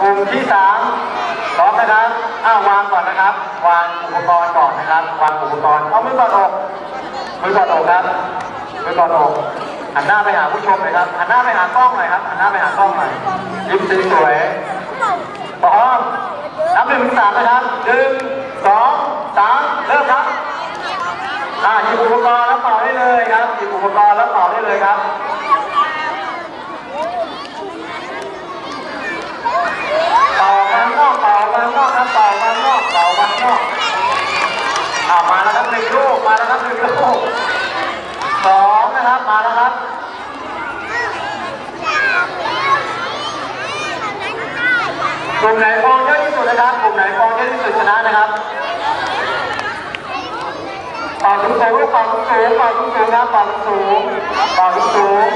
กลุ่มที่สามพร้อมนะครับอ้าววางก่อนนะครับ วางอุปกรณ์ก่อนนะครับ วางอุปกรณ์ เอามือก่อนอกมือก่อนอกครับ มือก่อนอกหันหน้าไปหาผู้ชมเลยครับ หันหน้าไปหากล้องหน่อยครับ หันหน้าไปหากล้องหน่อยยิ้มสวยพร้อมนับหนึ่งถึงสามนะครับหนึ่งสองสามเริ่มครับอ่าหยิบอุปกรณ์แล้วเป่าได้เลยครับหยิบอุปกรณ์แล้วเป่าได้เลยครับเป่ามันนอกเป่ามันนอกครับเป่ามันนอกเป่ามันนอกอ่ามาแล้วครับหนึ่งลูกมาแล้วครับหนึ่งลูกสองนะครับมาแล้วครับ กลุ่มไหนฟองเยอะที่สุดนะครับกลุ่มไหนฟองเยอะที่สุดชนะนะครับเป่อสูงสูงเป่อสูงสูงเป่อสูงสูงครับเป่อสูงสูงเป่อสูงสูง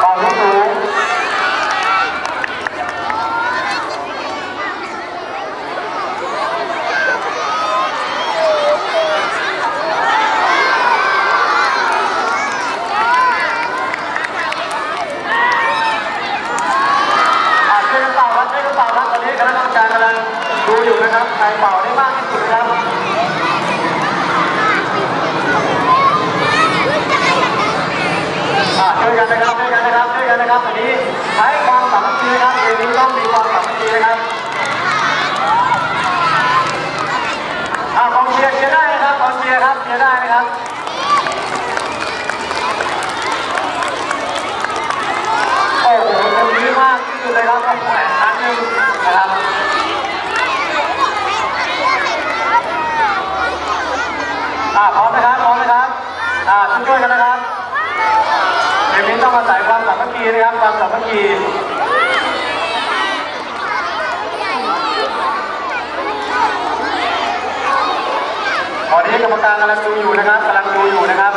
เป่าสูงสูงอะช่วยกันเป่าครับช่วยกันเป่าครับตอนนี้คณะกรรมการกำลังดูอยู่นะครับใครเป่าได้มากที่สุดนะครับ อ่า ช่วยกันนะครับช่วยกันนะครับช่วยกันนะครับวันนี้ใช้ความสามัคคีนะครับเวทีต้องมีความสามัคคีนะครับอากองเชียร์เชียร์ได้นะครับกองเชียร์ครับเชียร์ได้นะครับโอ้โหตรงนี้มากที่สุดเลยครับแข่งขันหนึ่งนะครับอ่าพร้อมนะครับพร้อมนะครับอ่าช่วยกันนะครับ องอาศัยความสามัคคีนะครับความสามัคคีตอนนี้กรรมการกำลังดูอยู่นะครับกำลังดูอยู่นะครับ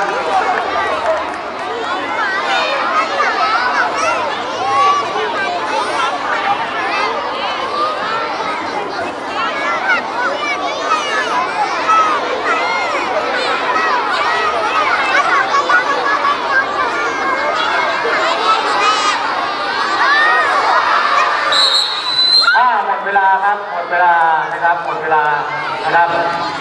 อ่าหมดเวลาครับหมด เวลานะครับหมดเวลานะครับอ้าวนะครับ